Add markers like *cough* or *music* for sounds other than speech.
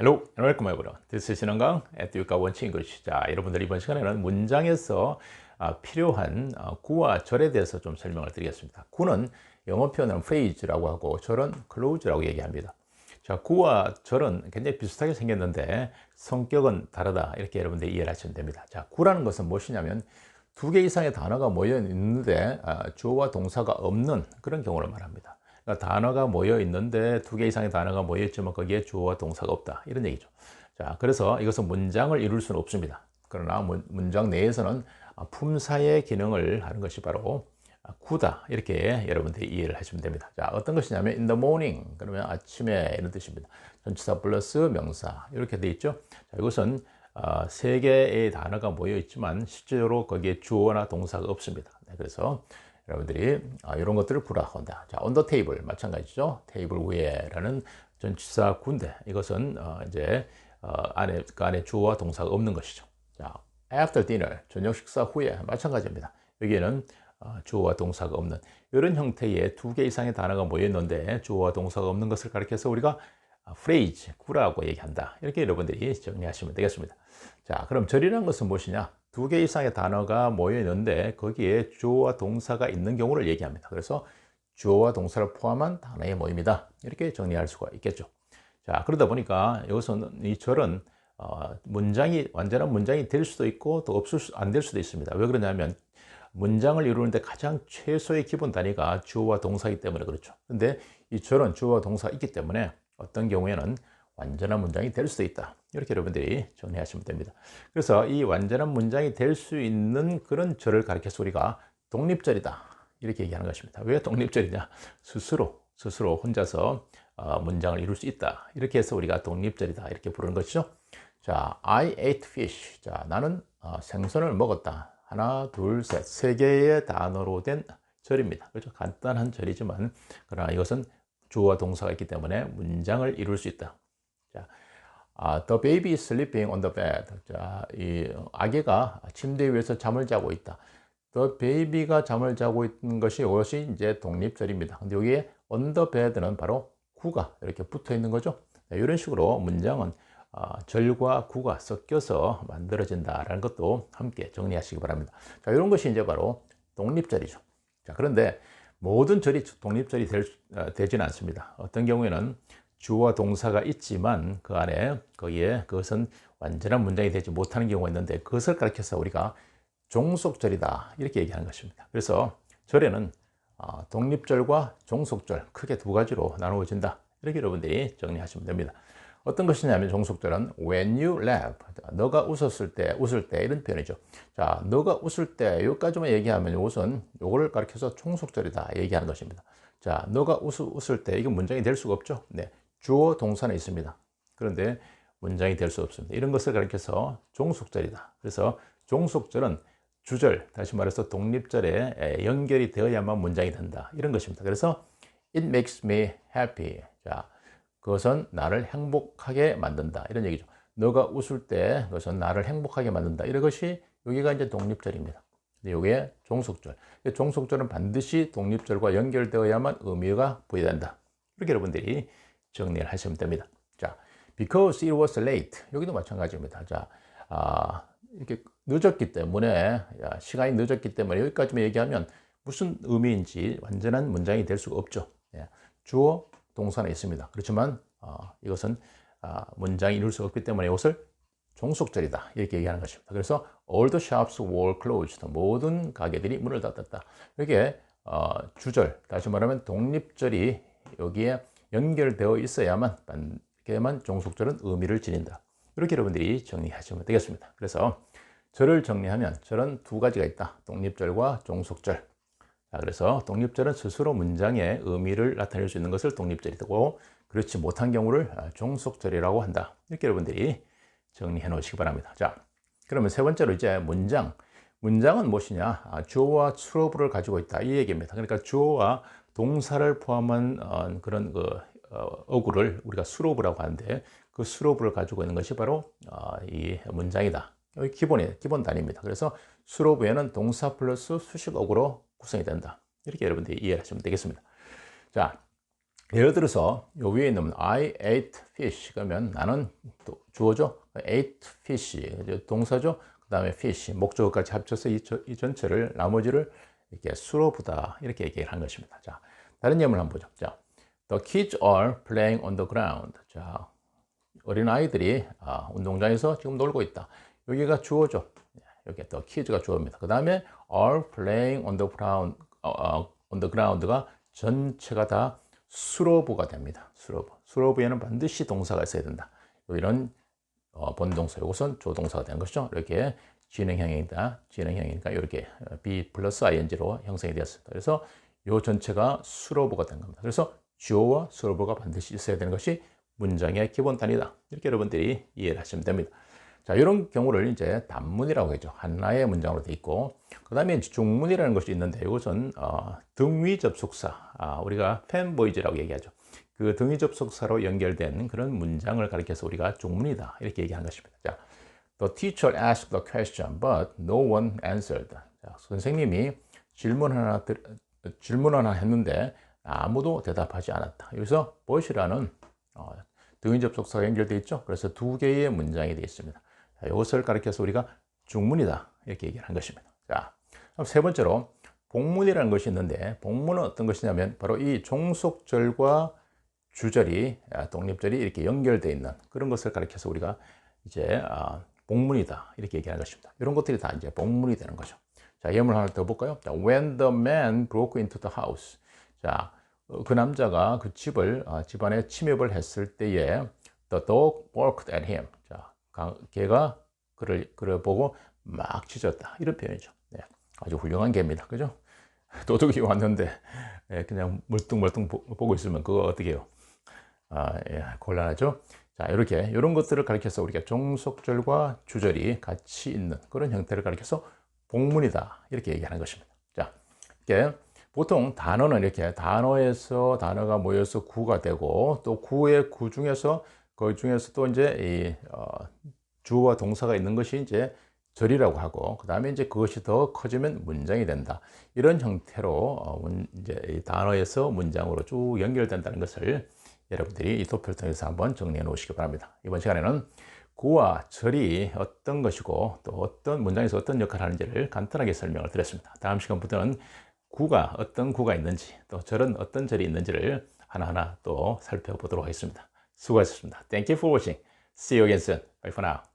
Hello and welcome everyone. This is 신원강 at 유가 원칙 English. 자, 여러분들 이번 시간에는 문장에서 아, 필요한 어, 구와 절에 대해서 좀 설명을 드리겠습니다. 구는 영어 표현은 phrase라고 하고 절은 close라고 얘기합니다. 자, 구와 절은 굉장히 비슷하게 생겼는데 성격은 다르다. 이렇게 여러분들이 이해를 하시면 됩니다. 자, 구라는 것은 무엇이냐면 두 개 이상의 단어가 모여 있는데 아, 주어와 동사가 없는 그런 경우를 말합니다. 그러니까 단어가 모여 있는데 두 개 이상의 단어가 모여 있지만 거기에 주어와 동사가 없다. 이런 얘기죠. 자, 그래서 이것은 문장을 이룰 수는 없습니다. 그러나 문장 내에서는 품사의 기능을 하는 것이 바로 구다. 이렇게 여러분들이 이해를 하시면 됩니다. 자, 어떤 것이냐면 in the morning. 그러면 아침에 이런 뜻입니다. 전치사 플러스 명사. 이렇게 돼 있죠. 자, 이것은 어, 세 개의 단어가 모여 있지만 실제로 거기에 주어나 동사가 없습니다. 네, 그래서 여러분들이 아, 이런 것들을 불화한다. 자, the table 마찬가지죠. 테이블 위에라는 전치사 군대 이것은 어, 이제 어, 안에 그 안에 주어와 동사가 없는 것이죠. 자, after dinner 저녁 식사 후에 마찬가지입니다. 여기에는 어, 주어와 동사가 없는 이런 형태의 두 개 이상의 단어가 모여 있는데 주어와 동사가 없는 것을 가리켜서 우리가 phrase 구라고 얘기한다. 이렇게 여러분들이 정리하시면 되겠습니다. 자, 그럼 절이라는 것은 무엇이냐? 두 개 이상의 단어가 모여 있는데 거기에 주어와 동사가 있는 경우를 얘기합니다. 그래서 주어와 동사를 포함한 단어의 모임이다. 이렇게 정리할 수가 있겠죠. 자, 그러다 보니까 여기서는 이 절은 어, 문장이 완전한 문장이 될 수도 있고 또 없을 수, 안될 수도 있습니다. 왜 그러냐면 문장을 이루는데 가장 최소의 기본 단위가 주어와 동사이기 때문에 그렇죠. 근데 이 절은 주어와 동사가 있기 때문에 어떤 경우에는 완전한 문장이 될 수도 있다. 이렇게 여러분들이 정리하시면 됩니다. 그래서 이 완전한 문장이 될 수 있는 그런 절을 가리켜서 우리가 독립절이다. 이렇게 얘기하는 것입니다. 왜 독립절이냐? 스스로, 스스로 혼자서 어, 문장을 이룰 수 있다. 이렇게 해서 우리가 독립절이다. 이렇게 부르는 것이죠. 자, I ate fish. 자, 나는 어, 생선을 먹었다. 하나, 둘, 셋. 세 개의 단어로 된 절입니다. 그렇죠? 간단한 절이지만, 그러나 이것은 주어와 동사가 있기 때문에 문장을 이룰 수 있다. 자, 아, the baby is sleeping on the bed. 자, 이 아기가 침대 위에서 잠을 자고 있다. the baby가 잠을 자고 있는 것이 이것이 이제 독립절입니다. 근데 여기에 on the bed는 바로 구가 이렇게 붙어 있는 거죠. 자, 이런 식으로 문장은 어, 절과 구가 섞여서 만들어진다라는 것도 함께 정리하시기 바랍니다. 자, 이런 것이 이제 바로 독립절이죠. 자, 그런데 모든 절이 독립절이 될, 어, 되지는 않습니다. 어떤 경우에는 주어와 동사가 있지만 그 안에 거기에 그것은 완전한 문장이 되지 못하는 경우가 있는데 그것을 가르쳐서 우리가 종속절이다 이렇게 얘기하는 것입니다. 그래서 절에는 어, 독립절과 종속절 크게 두 가지로 나누어진다 이렇게 여러분들이 정리하시면 됩니다. 어떤 것이냐면 종속절은 when you laugh 너가 웃었을 때 웃을 때 이런 표현이죠. 자, 너가 웃을 때 여기까지만 얘기하면 이것은 요거를 가르쳐서 종속절이다 얘기하는 것입니다. 자, 너가 웃, 웃을 때 이건 문장이 될 수가 없죠. 네. 주어 동사는 있습니다. 그런데 문장이 될 수 없습니다. 이런 것을 가리켜서 종속절이다. 그래서 종속절은 주절, 다시 말해서 독립절에 연결이 되어야만 문장이 된다. 이런 것입니다. 그래서 it makes me happy. 자, 그것은 나를 행복하게 만든다. 이런 얘기죠. 너가 웃을 때 그것은 나를 행복하게 만든다. 이런 것이 여기가 이제 독립절입니다. 이게 종속절. 종속절은 반드시 독립절과 연결되어야만 의미가 부여된다. 이렇게 여러분들이 정리를 하시면 됩니다. 자, because it was late. 여기도 마찬가지입니다. 자, 아, 이렇게 늦었기 때문에, 시간이 늦었기 때문에 여기까지만 얘기하면 무슨 의미인지 완전한 문장이 될 수가 없죠. 예, 주어, 동사는 있습니다. 그렇지만 어, 이것은 어, 문장이 이룰 수 없기 때문에 이것을 종속절이다 이렇게 얘기하는 것입니다. 그래서 all the shops were closed. 모든 가게들이 문을 닫았다. 이게 어, 주절, 다시 말하면 독립절이 여기에 연결되어 있어야만 이렇게만 종속절은 의미를 지닌다. 이렇게 여러분들이 정리하시면 되겠습니다. 그래서 절을 정리하면 절은 두 가지가 있다. 독립절과 종속절. 자, 그래서 독립절은 스스로 문장의 의미를 나타낼 수 있는 것을 독립절이고 그렇지 못한 경우를 아, 종속절이라고 한다. 이렇게 여러분들이 정리해 놓으시기 바랍니다. 자, 그러면 세 번째로 이제 문장. 문장은 무엇이냐? 아, 주어와 수로부를 가지고 있다. 이 얘기입니다. 그러니까 주어와 동사를 포함한 어, 그런 그 어, 어구를 우리가 수로부라고 하는데 그 수로부를 가지고 있는 것이 바로 어, 이 문장이다. 기본이 기본 단위입니다. 그래서 수로부에는 동사 플러스 수식 어구로 구성이 된다. 이렇게 여러분들이 이해하시면 되겠습니다. 자, 예를 들어서 요 위에 있는 I ate fish 그러면 나는 또 주어죠 ate fish 동사죠 그 다음에 fish 목적어까지 합쳐서 이 전체를 나머지를 이렇게 수로 보다 이렇게 얘기를 한 것입니다 자 다른 예문 한번 보죠 자 The kids are playing on the ground 자 어린 아이들이 아, 운동장에서 지금 놀고 있다 여기가 주어죠 여기 또 kids가 주어입니다 그 다음에 are playing on the ground 어, 어, on the ground가 전체가 다 수로브가 됩니다. 수로브. 수로브에는 반드시 동사가 있어야 된다. 이런 어, 본동사, 이것은 조동사가 되는 것이죠. 이렇게 진행형이다. 진행형이니까 이렇게 be 플러스 ing로 형성이 되었습니다. 그래서 이 전체가 수로브가 된 겁니다. 그래서 주어와 수로브가 반드시 있어야 되는 것이 문장의 기본 단위다. 이렇게 여러분들이 이해를 하시면 됩니다. 자, 이런 경우를 이제 단문이라고 하죠. 하나의 문장으로 돼 있고, 그 다음에 중문이라는 것이 있는데, 이것은 어, 등위 접속사, 아, 우리가 팬보이즈라고 얘기하죠. 그 등위 접속사로 연결된 그런 문장을 가리켜서 우리가 중문이다 이렇게 얘기하는 것입니다. 자, The teacher asked the question, but no one answered. 자, 선생님이 질문 하나 들- 질문 하나 했는데 아무도 대답하지 않았다. 여기서 but이라는 어, 등위 접속사가 연결되어 있죠. 그래서 두 개의 문장이 되어 있습니다. 자, 이것을 가리켜서 우리가 중문이다 이렇게 얘기를 한 것입니다. 자, 그럼 세 번째로 복문이라는 것이 있는데 복문은 어떤 것이냐면 바로 이 종속절과 주절이 아, 독립절이 이렇게 연결되어 있는 그런 것을 가리켜서 우리가 이제 아, 복문이다 이렇게 얘기하는 것입니다. 이런 것들이 다 이제 복문이 되는 거죠. 자, 예문 하나 더 볼까요? 자, When the man broke into the house. 자, 어, 그 남자가 그 집을 아, 집안에 침입을 했을 때에 the dog barked at him. 자, 가- 개가 그를 그를 보고 막 짖었다. 이런 표현이죠. 네, 아주 훌륭한 개입니다. 그죠? *laughs* 도둑이 왔는데 예, 그냥 멀뚱멀뚱 보- 보고 있으면 그거 어떻게 해요? 아, 예, 곤란하죠. 자, 이렇게 이런 것들을 가리켜서 우리가 종속절과 주절이 같이 있는 그런 형태를 가리켜서 복문이다 이렇게 얘기하는 것입니다. 자, 이렇게 보통 단어는 이렇게 단어에서 단어가 모여서 구가 되고 또 구의 구 중에서 그 중에서 또 이제 이 어, 주어와 동사가 있는 것이 이제 절이라고 하고 그 다음에 이제 그것이 더 커지면 문장이 된다 이런 형태로 어, 문- 이제 이 단어에서 문장으로 쭉 연결된다는 것을 여러분들이 이 도표를 통해서 한번 정리해 놓으시기 바랍니다. 이번 시간에는 구와 절이 어떤 것이고 또 어떤 문장에서 어떤 역할을 하는지를 간단하게 설명을 드렸습니다. 다음 시간부터는 구가 어떤 구가 있는지 또 절은 어떤 절이 있는지를 하나하나 또 살펴보도록 하겠습니다. 수고하셨습니다. Thank you for watching. See you again soon. Bye for now.